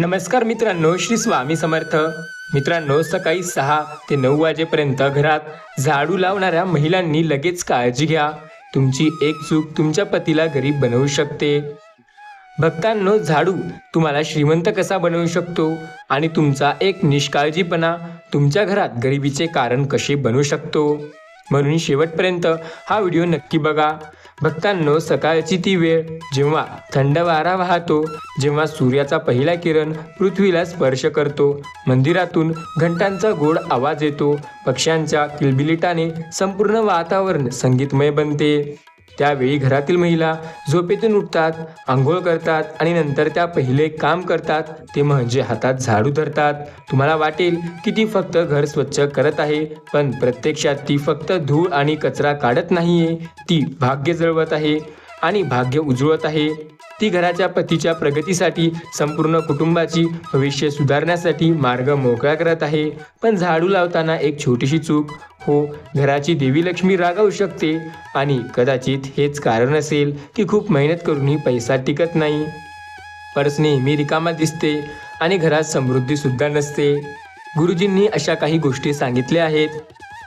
नमस्कार मित्रांनो श्री स्वामी समर्थ. मित्रांनो सकाळी सहा ते नऊ वाजेपर्यंत घरात झाडू लावणाऱ्या महिलांनी लगेच काळजी घ्या. तुमची एक चूक तुमच्या पतीला गरीब बनवू शकते. भक्तांनो झाडू तुम्हाला श्रीमंत कसा बनवू शकतो? आणि तुमचा एक निष्काळजीपणा तुमच्या घरात गरिबीचे कारण कसे बनवू शकतो? म्हणून शेवटपर्यंत हा व्हिडिओ नक्की बघा. भक्तांनो सकाळची ती वेळ जेव्हा थंड वारा वाहतो जेव्हा सूर्याचा पहिला किरण पृथ्वीला स्पर्श करतो मंदिरातून घंटांचा गोड आवाज येतो पक्ष्यांच्या किलबिलिटाने संपूर्ण वातावरण संगीतमय बनते. त्यावेळी घरातील महिला झोपेतून उठतात आंघोळ करतात आणि नंतर त्या पहिले काम करतात. ते म्हणजे हातात झाडू धरतात. तुम्हाला वाटेल की ती फक्त घर स्वच्छ करत आहे पण प्रत्यक्षात ती फक्त धूळ आणि कचरा काढत नाहीये. ती भाग्य जळवत आहे आणि भाग्य उजळत आहे. ती घराच्या पतीच्या प्रगतीसाठी संपूर्ण कुटुंबाची भविष्य सुधारण्यासाठी मार्ग मोकळा करत आहे. पण झाडू लावताना एक छोटीशी चूक हो घराची देवी लक्ष्मी रागावू शकते आणि कदाचित हेच कारण असेल की खूप मेहनत करूनही पैसा टिकत नाही. पर्स नेहमी रिकामा दिसते आणि घरात समृद्धी सुद्धा नसते. गुरुजींनी अशा काही गोष्टी सांगितल्या आहेत.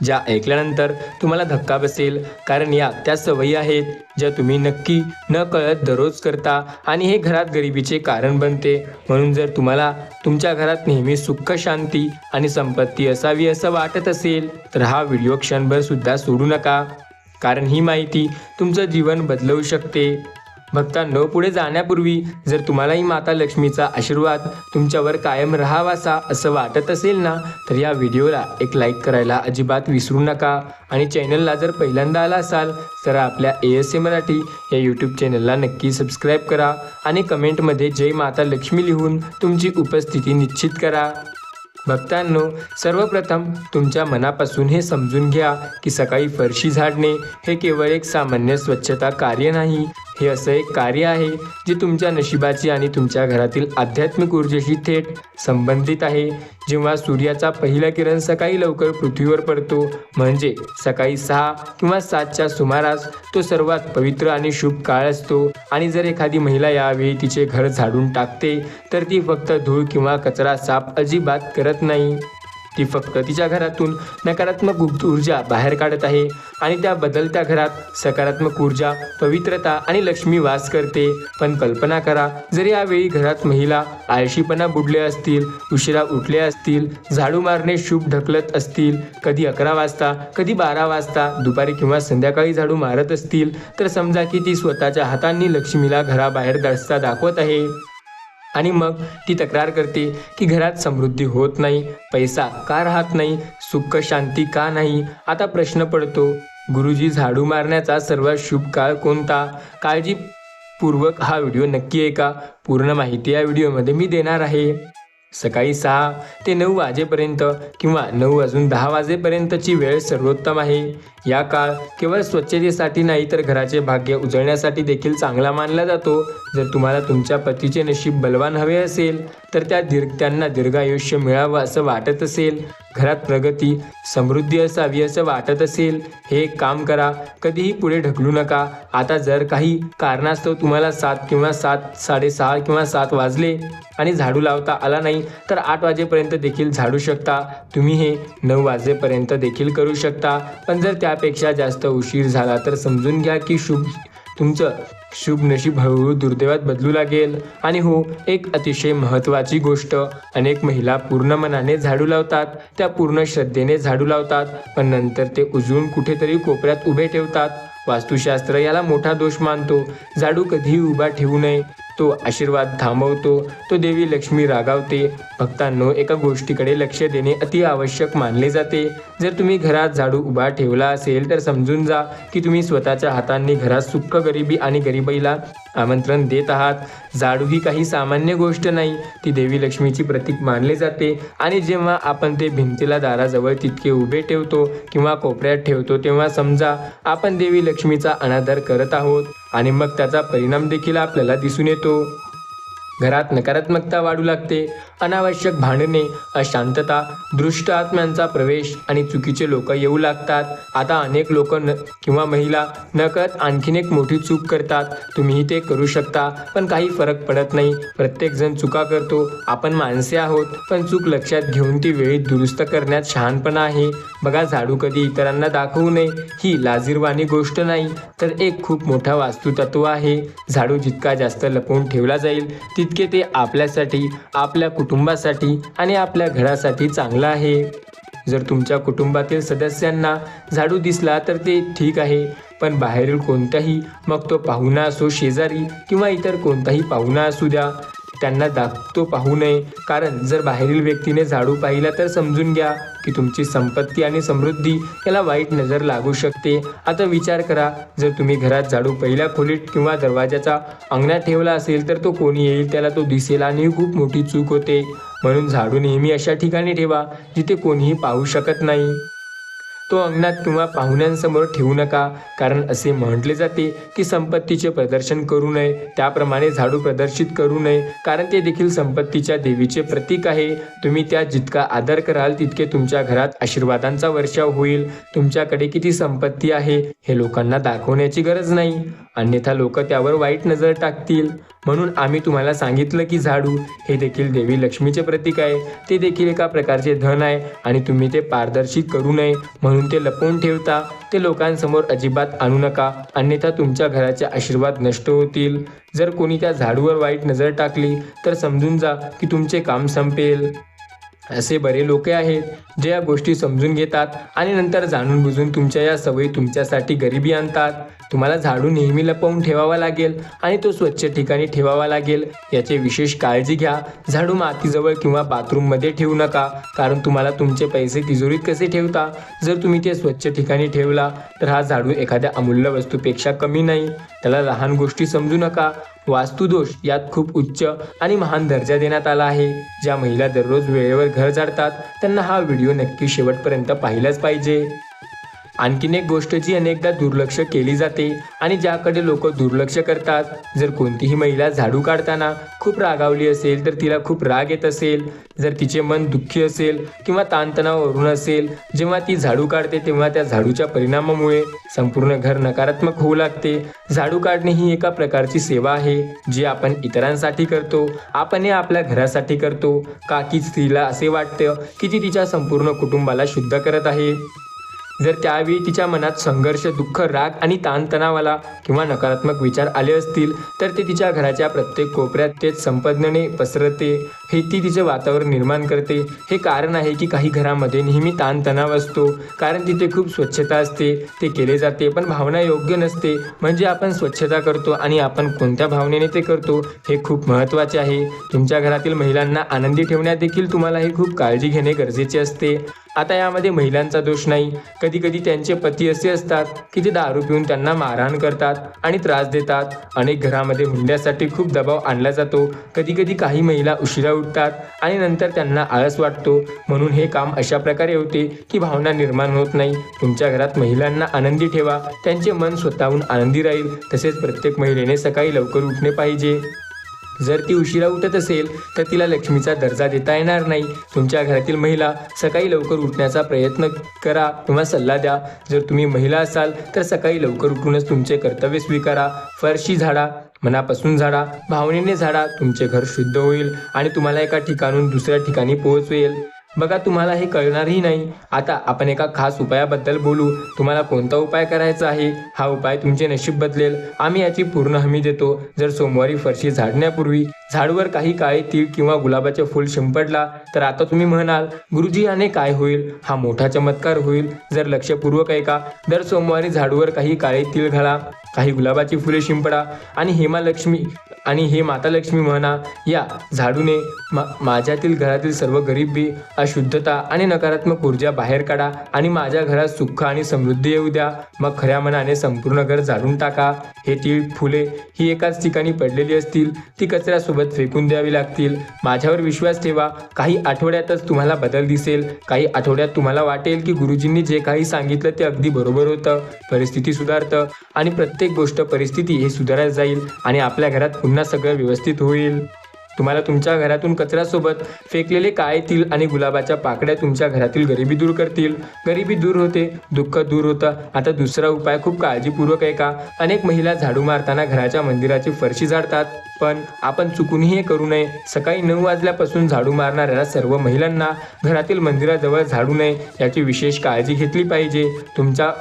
ज्या ऐकल्यानंतर तुम्हाला धक्का बसेल. कारण या त्या सवयी आहेत ज्या तुम्ही नक्की न कळत दररोज करता आणि हे घरात गरिबीचे कारण बनते. म्हणून जर तुम्हाला तुमच्या घरात नेहमी सुख शांती आणि संपत्ती असावी असं वाटत असेल तर हा व्हिडिओ क्षणभर सुद्धा सोडू नका. कारण ही माहिती तुमचं जीवन बदलवू शकते. भक्तांनो पुढे जाण्यापूर्वी जर तुम्हालाही माता लक्ष्मीचा आशीर्वाद तुमच्यावर कायम राहावासा असं वाटत असेल ना तर या व्हिडिओला एक लाईक करायला अजिबात विसरू नका. आणि चॅनलला जर पहिल्यांदा आला असाल तर आपल्या ए एस ए मराठी या यूट्यूब चॅनलला नक्की सबस्क्राईब करा आणि कमेंटमध्ये जय माता लक्ष्मी लिहून तुमची उपस्थिती निश्चित करा. भक्तांनो सर्वप्रथम तुमच्या मनापासून हे समजून घ्या की सकाळी फरशी झाडणे हे केवळ एक सामान्य स्वच्छता कार्य नाही हे असं एक कार्य आहे जे तुमच्या नशिबाची आणि तुमच्या घरातील आध्यात्मिक ऊर्जेशी थेट संबंधित आहे. जेव्हा सूर्याचा पहिला किरण सकाळी लवकर पृथ्वीवर पडतो म्हणजे सकाळी सहा किंवा सातच्या सुमारास तो सर्वात पवित्र आणि शुभ काळ असतो. आणि जर एखादी महिला यावेळी तिचे घर झाडून टाकते तर ती फक्त धूळ किंवा कचरा साफ अजिबात करत नाही. ती फक्त तिच्या घरातून नकारात्मक गुप्त ऊर्जा बाहेर काढत आहे आणि त्या बदलत्या घरात सकारात्मक ऊर्जा पवित्रता आणि लक्ष्मी वास करते. पण कल्पना करा जर यावेळी घरात महिला आळशीपणा बुडले असतील उशिरा उठले असतील झाडू मारणे शुभ ढकलत असतील कधी अकरा वाजता कधी बारा वाजता दुपारी किंवा संध्याकाळी झाडू मारत असतील तर समजा की ती स्वतःच्या हातांनी लक्ष्मीला घराबाहेर रस्ता दाखवत आहे. आणि मग ती तक्रार करते की घरात समृद्धी होत नाही पैसा का राहत नाही सुख शांती का नाही? आता प्रश्न पडतो गुरुजी झाडू मारण्याचा सर्वात शुभ काळ कोणता? काळजीपूर्वक हा व्हिडिओ नक्की ऐका. पूर्ण माहिती या व्हिडिओमध्ये मी देणार आहे. सकाळी सहा ते नऊ वाजेपर्यंत किंवा नऊ वाजून दहा वाजेपर्यंतची वेळ सर्वोत्तम आहे. या काळ केवळ स्वच्छतेसाठी नाही तर घराचे भाग्य उजळण्यासाठी देखील चांगला मानला जातो. जर तुम्हाला तुमच्या पतीचे नशीब बलवान हवे असेल तर त्या दीर्घ त्यांना दीर्घायुष्य मिळावं असं वाटत असेल. घरात प्रगती समृद्धी असावी असं वाटत असेल. हे काम करा कधीही पुढे ढकलू नका. आता जर काही कारणास्तव तुम्हाला सात किंवा सात साडेसहा किंवा सात वाजले आणि झाडू लावता आला नाही तर आठ वाजेपर्यंत देखील झाडू शकता. तुम्ही हे नऊ वाजेपर्यंत देखील करू शकता. पण जर त्यापेक्षा जास्त उशीर झाला तर समजून घ्या की शुभ तुमचं शुभ नशीब हळूहळू दुर्दैवात बदलू लागेल. आणि हो एक अतिशय महत्त्वाची गोष्ट अनेक महिला पूर्ण मनाने झाडू लावतात. त्या पूर्ण श्रद्धेने झाडू लावतात पण नंतर ते उजळून कुठेतरी कोपऱ्यात उभे ठेवतात. वास्तुशास्त्र याला मोठा दोष मानतो. झाडू कधीही उभा ठेवू नये. तो आशीर्वाद थांबवतो. तो देवी लक्ष्मी रागावते. भक्तांनो एका गोष्टीकडे लक्ष देणे अति आवश्यक मानले जाते. जर तुम्ही घरात झाडू उभा ठेवला असेल तर समजून जा की तुम्ही स्वतःच्या हातांनी घरात सुख गरिबी आणि गरिबीला आमंत्रण देत आहात. झाडू ही काही सामान्य गोष्ट नाही ती देवी लक्ष्मीची प्रतीक मानले जाते. आणि जेव्हा आपण ते भिंतीला दाराजवळ तितके उभे ठेवतो किंवा कोपऱ्यात ठेवतो तेव्हा समजा आपण देवी लक्ष्मीचा अनादर करत आहोत. आणि मग त्याचा परिणाम देखील आपल्याला दिसून येतो. घरात नकारात्मकता वाढू लागते. अनावश्यक भांडणे अशांतता दृष्ट आत्म्यांचा प्रवेश आणि चुकीचे लोक येऊ लागतात. आता अनेक लोक न किंवा महिला नकळत आणखीन एक मोठी चूक करतात. तुम्हीही ते करू शकता पण काही फरक पडत नाही. प्रत्येकजण चुका करतो. आपण माणसे आहोत पण चूक लक्षात घेऊन ती वेळीत दुरुस्त करण्यात शहाणपणा आहे. बघा झाडू कधी इतरांना दाखवू नये ही लाजीरवाणी गोष्ट नाही. तर एक खूप मोठा वास्तुतत्व आहे. झाडू जितका जास्त लपवून ठेवला जाईल तितके ते आपल्यासाठी आपल्या कुटुंबासाठी आणि आपल्या घरासाठी चांगलं आहे. जर तुमच्या कुटुंबातील सदस्यांना झाडू दिसला तर ते ठीक आहे पण बाहेरील कोणताही मग तो पाहुणा असो शेजारी किंवा इतर कोणताही पाहुणा असू द्या त्यांना दाखतो पाहू नये. कारण जर बाहेरील व्यक्तीने झाडू पाहिला तर समजून घ्या की तुमची संपत्ती आणि समृद्धी याला वाईट नजर लागू शकते. आता विचार करा जर तुम्ही घरात झाडू पहिल्या खोलीत किंवा दरवाजाचा अंगणात ठेवला असेल तर तो कोणी येईल? त्याला तो दिसेल आणि खूप मोठी चूक होते. म्हणून झाडू नेहमी अशा ठिकाणी ठेवा जिथे कोणीही पाहू शकत नाही. तो अंगणात किंवा पाहुण्यांसमोर ठेवू नका. कारण असे म्हटले जाते की संपत्तीचे प्रदर्शन करू नये. त्याप्रमाणे झाडू प्रदर्शित करू नये. कारण ते देखील संपत्तीच्या देवीचे प्रतीक आहे. तुम्ही त्या जितका आदर कराल तितके तुमच्या घरात आशीर्वादांचा वर्षाव होईल. तुमच्याकडे किती संपत्ती आहे हे लोकांना दाखवण्याची गरज नाही. अन्यथा लोक त्यावर वाईट नजर टाकतील. म्हणून आम्ही तुम्हाला सांगितलं की झाडू हे देखील देवी लक्ष्मीचे प्रतीक आहे. ते देखील एका प्रकारचे धन आहे आणि तुम्ही ते पारदर्शित करू नये. म्हणून ते लपवून ठेवता ते लोकांसमोर अजिबात आणू नका. अन्यथा तुमच्या घराचे आशीर्वाद नष्ट होतील. जर कोणी त्या झाडूवर वाईट नजर टाकली तर समजून जा की तुमचे काम संपेल. असे बरे लोक आहेत जे या गोष्टी समजून घेतात आणि नंतर जाणून बुजून तुमच्या या सवयी तुमच्यासाठी गरिबी आणतात. तुम्हाला झाडू नेहमी लपवून ठेवावा लागेल आणि तो स्वच्छ ठिकाणी ठेवावा लागेल. याची विशेष काळजी घ्या. झाडू मातीजवळ किंवा बाथरूममध्ये ठेवू नका कारण तुम्हाला तुमचे पैसे तिजोरीत कसे ठेवता? जर तुम्ही ते स्वच्छ ठिकाणी ठेवला तर हा झाडू एखाद्या अमूल्य वस्तूपेक्षा कमी नाही. त्याला लहान गोष्टी समजू नका. वास्तुदोष यात खूप उच्च आणि महान दर्जा देण्यात आला आहे. ज्या महिला दररोज वेळेवर घर जाडतात त्यांना हा व्हिडिओ नक्की शेवटपर्यंत पाहिलाच पाहिजे. आणखीन एक गोष्ट जी अनेकदा दुर्लक्ष केली जाते आणि ज्याकडे लोक दुर्लक्ष करतात. जर कोणतीही महिला झाडू काढताना खूप रागावली असेल तर तिला खूप राग येत असेल. जर तिचे मन दुःखी असेल किंवा ताणतणावावरून असेल जेव्हा ती झाडू काढते तेव्हा त्या झाडूच्या परिणामामुळे संपूर्ण घर नकारात्मक होऊ लागते. झाडू काढणे ही एका प्रकारची सेवा आहे जी आपण इतरांसाठी करतो. आपण हे आपल्या घरासाठी करतो. का की स्त्रीला असे वाटतं की ती तिच्या संपूर्ण कुटुंबाला शुद्ध करत आहे? जर त्यावेळी तिच्या मनात संघर्ष दुःख राग आणि ताणतणावाला किंवा नकारात्मक विचार आले असतील तर ते तिच्या घराच्या प्रत्येक कोपऱ्यात तेच संपदने पसरते. हे ती तिचे वातावरण निर्माण करते. हे कारण आहे की काही घरामध्ये नेहमी ताणतणाव असतो. कारण तिथे खूप स्वच्छता असते. ते केले जाते पण भावना योग्य नसते. म्हणजे आपण स्वच्छता करतो आणि आपण कोणत्या भावनेने ते करतो हे खूप महत्त्वाचे आहे. तुमच्या घरातील महिलांना आनंदी ठेवण्यात देखील तुम्हाला हे खूप काळजी घेणे गरजेचे असते. आता यामध्ये महिलांचा दोष नाही. कधी कधी त्यांचे पती असे असतात की ते दारू पिऊन त्यांना मारहाण करतात आणि त्रास देतात. अनेक घरामध्ये हुंड्यासाठी खूप दबाव आणला जातो. कधी कधी काही महिला उशिरा उठतात आणि नंतर त्यांना आळस वाटतो. म्हणून हे काम अशा प्रकारे होते की भावना निर्माण होत नाही. तुमच्या घरात महिलांना आनंदी ठेवा. त्यांचे मन स्वतःहून आनंदी राहील. तसेच प्रत्येक महिलेने सकाळी लवकर उठणे पाहिजे. जर ती उशिरा उठत असेल तर तिला लक्ष्मीचा दर्जा देता येणार नाही. तुमच्या घरातील महिला सकाळी लवकर उठण्याचा प्रयत्न करा किंवा सल्ला द्या. जर तुम्ही महिला असाल तर सकाळी लवकर उठूनच तुमचे कर्तव्य स्वीकारा. फरशी झाडा मनापासून झाडा भावनेने झाडा तुमचे घर शुद्ध होईल आणि तुम्हाला एका ठिकाणून दुसऱ्या ठिकाणी पोहोचवेल. बघा तुम्हाला हे कळणारही नाही. आता आपण एका खास उपायाबद्दल बोलू. तुम्हाला कोणता उपाय करायचा आहे? हा उपाय तुमचे नशीब बदलेल. आम्ही याची पूर्ण हमी देतो. जर सोमवारी फरशी झाडण्यापूर्वी झाडूवर काही काळे तीळ किंवा गुलाबाचे फूल शिंपडला तर आता तुम्ही म्हणाल गुरुजी याने काय होईल? हा मोठा चमत्कार होईल. जर लक्षपूर्वक ऐका दर सोमवारी झाडूवर काही काळे तीळ घाला. काही गुलाबाची फुले शिंपडा आणि हेमालक्ष्मी आणि हे माता लक्ष्मी म्हणा या झाडूने मा माझ्यातील घरातील सर्व गरिबी अशुद्धता आणि नकारात्मक ऊर्जा बाहेर काढा आणि माझ्या घरात सुख आणि समृद्धी येऊ द्या. मग खऱ्या मनाने संपूर्ण घर झाडून टाका. हे तीळ फुले ही एकाच ठिकाणी पडलेली असतील ती कचऱ्यासोबत फेकून द्यावी लागतील. माझ्यावर विश्वास ठेवा. काही आठवड्यातच तुम्हाला बदल दिसेल. काही आठवड्यात तुम्हाला वाटेल की गुरुजींनी जे काही सांगितलं ते अगदी बरोबर होतं. परिस्थिती सुधारतं आणि प्रत्येक प्रत्येक गोष्ट परिस्थिती हे सुधारायला जाईल आणि आपल्या घरात पुन्हा सगळं व्यवस्थित होईल. तुम्हाला तुमच्या घरातून कचऱ्यासोबत फेकलेले काळे तिल आणि गुलाबाच्या पाकड्या तुमच्या घरातील गरिबी दूर करतील. गरिबी दूर होते दुःख दूर होतं. आता दुसरा उपाय खूप काळजीपूर्वक आहे का? अनेक महिला झाडू मारताना घराच्या मंदिराची फरशी झाडतात. पण आपण चुकूनही हे करू नये. सकाळी नऊ वाजल्यापासून झाडू मारणाऱ्या सर्व महिलांना घरातील मंदिराजवळ झाडू नये याची विशेष काळजी घेतली पाहिजे. तुमच्या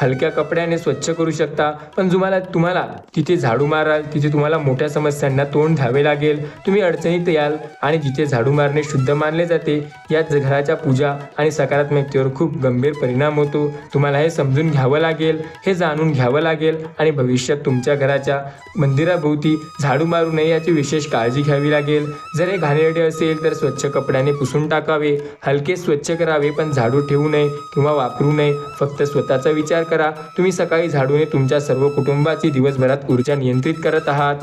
हलक्या कपड्याने स्वच्छ करू शकता. पण तुम्हाला तुम्हाला तिथे झाडू माराल तिथे तुम्हाला मोठ्या समस्यांना तोंड द्यावे लागेल. तुम्ही अडचणीत याल आणि जिथे झाडू मारणे शुद्ध मानले जाते याच घराच्या पूजा आणि सकारात्मकतेवर खूप गंभीर परिणाम होतो. तुम्हाला हे समजून घ्यावं लागेल हे जाणून घ्यावं लागेल आणि भविष्यात तुमच्या घराच्या मंदिराभोवती झाडू मारू नये याची विशेष काळजी घ्यावी लागेल. जर हे घाणेरडे असेल तर स्वच्छ कपड्याने पुसून टाकावे. हलके स्वच्छ करावे पण झाडू ठेवू नये किंवा वापरू नये. फक्त स्वतःचा विचार करा. तुम्ही सकाळी झाडूने तुमच्या सर्व कुटुंबाची दिवसभरात ऊर्जा नियंत्रित करत आहात.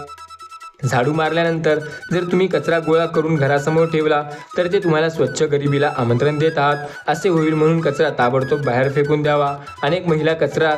झाडू मारल्यानंतर जर तुम्ही कचरा गोळा करून घरासमोर ठेवला तर ते तुम्हाला स्वच्छ गरिबीला आमंत्रण देत आहात असे होईल म्हणून कचरा ताबडतोब बाहेर फेकून द्यावा. अनेक महिला कचरा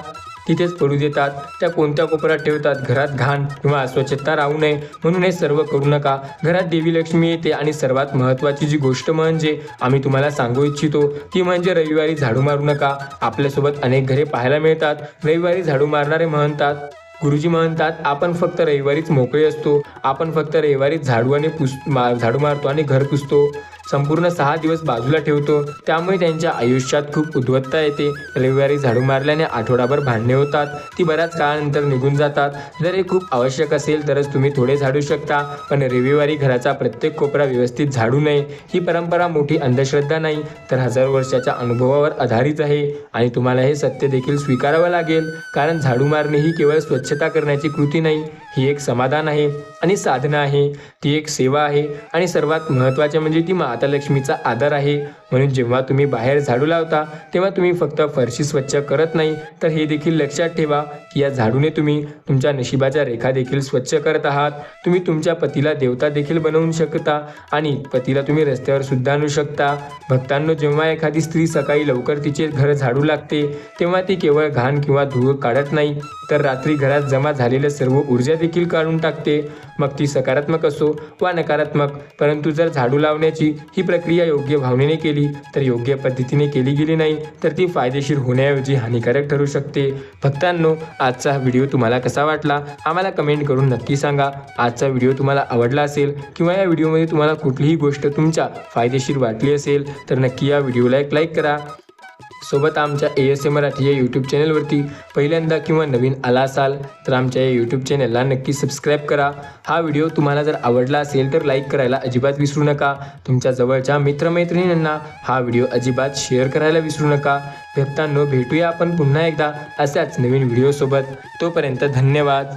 तिथेच पडू देतात. त्या कोणत्या कोपऱ्यात ठेवतात? घरात घाण किंवा अस्वच्छता राहू नये. म्हणून हे सर्व करू नका. घरात देवी लक्ष्मी येते आणि सर्वात महत्त्वाची जी गोष्ट म्हणजे आम्ही तुम्हाला सांगू इच्छितो ती म्हणजे रविवारी झाडू मारू नका. आपल्यासोबत अनेक घरे पाहायला मिळतात. रविवारी झाडू मारणारे म्हणतात गुरुजी म्हणतात आपण फक्त रविवारीच मोकळे असतो. आपण फक्त रविवारीच झाडू आणि पुस मा झाडू मारतो आणि घर पुसतो. संपूर्ण सहा दिवस बाजूला ठेवतो. त्यामुळे त्यांच्या आयुष्यात खूप उद्वत्ता येते. रविवारी झाडू मारल्याने आठवडाभर भांडणे होतात. ती बऱ्याच काळानंतर निघून जातात. जर हे खूप आवश्यक असेल तरच तुम्ही थोडे झाडू शकता. पण रविवारी घराचा प्रत्येक कोपरा व्यवस्थित झाडू नये. ही परंपरा मोठी अंधश्रद्धा नाही तर हजारो वर्षाच्या अनुभवावर आधारित आहे. आणि तुम्हाला हे सत्य देखील स्वीकारावं लागेल. कारण झाडू मारणे ही केवळ स्वच्छ स्वच्छता करण्याची कृती नाही. ही एक समाधान आहे आणि साधना आहे. ती एक सेवा आहे आणि सर्वात महत्त्वाचे म्हणजे ती माता लक्ष्मीचा आदर आहे. म्हणून जेव्हा तुम्ही बाहेर झाडू लावता तेव्हा तुम्ही फक्त फरशी स्वच्छ करत नाही. तर हे देखील लक्षात ठेवा की या झाडूने तुम्ही तुमच्या नशिबाच्या रेखा देखील स्वच्छ करत आहात. तुम्ही तुमच्या पतीला देवता देखील बनवू शकता आणि पतीला तुम्ही रस्त्यावर सुद्धा आणू शकता. भक्तांनो जेव्हा एखादी स्त्री सकाळी लवकर तिचे घर झाडू लागते तेव्हा ती केवळ घाण किंवा धूळ काढत नाही. तर रात्री घरात जमा झालेलं सर्व ऊर्जा देखील काढून टाकते. मग ती सकारात्मक असो वा नकारात्मक परंतु जर झाडू लावण्याची ही प्रक्रिया योग्य भावनेने केली तर योग्य पद्धतीने केली गेली नाही तर ती फायदेशीर होण्याऐवजी हानिकारक ठरू शकते. भक्तांनो आजचा हा व्हिडिओ तुम्हाला कसा वाटला? आम्हाला कमेंट करून नक्की सांगा. आजचा व्हिडिओ तुम्हाला आवडला असेल किंवा या व्हिडिओमध्ये तुम्हाला कुठलीही गोष्ट तुमच्या फायदेशीर वाटली असेल तर नक्की या व्हिडिओला एक लाईक करा. सोबत आमच्या ए एस ए मराठी या यूट्यूब चॅनलवरती पहिल्यांदा किंवा नवीन आला असाल तर आमच्या या यूट्यूब चॅनलला नक्की सबस्क्राईब करा. हा व्हिडिओ तुम्हाला जर आवडला असेल तर लाईक करायला अजिबात विसरू नका. तुमच्या जवळच्या मित्रमैत्रिणींना हा व्हिडिओ अजिबात शेअर करायला विसरू नका. भक्तांनो भेटूया आपण पुन्हा एकदा अशाच नवीन व्हिडिओसोबत तोपर्यंत धन्यवाद.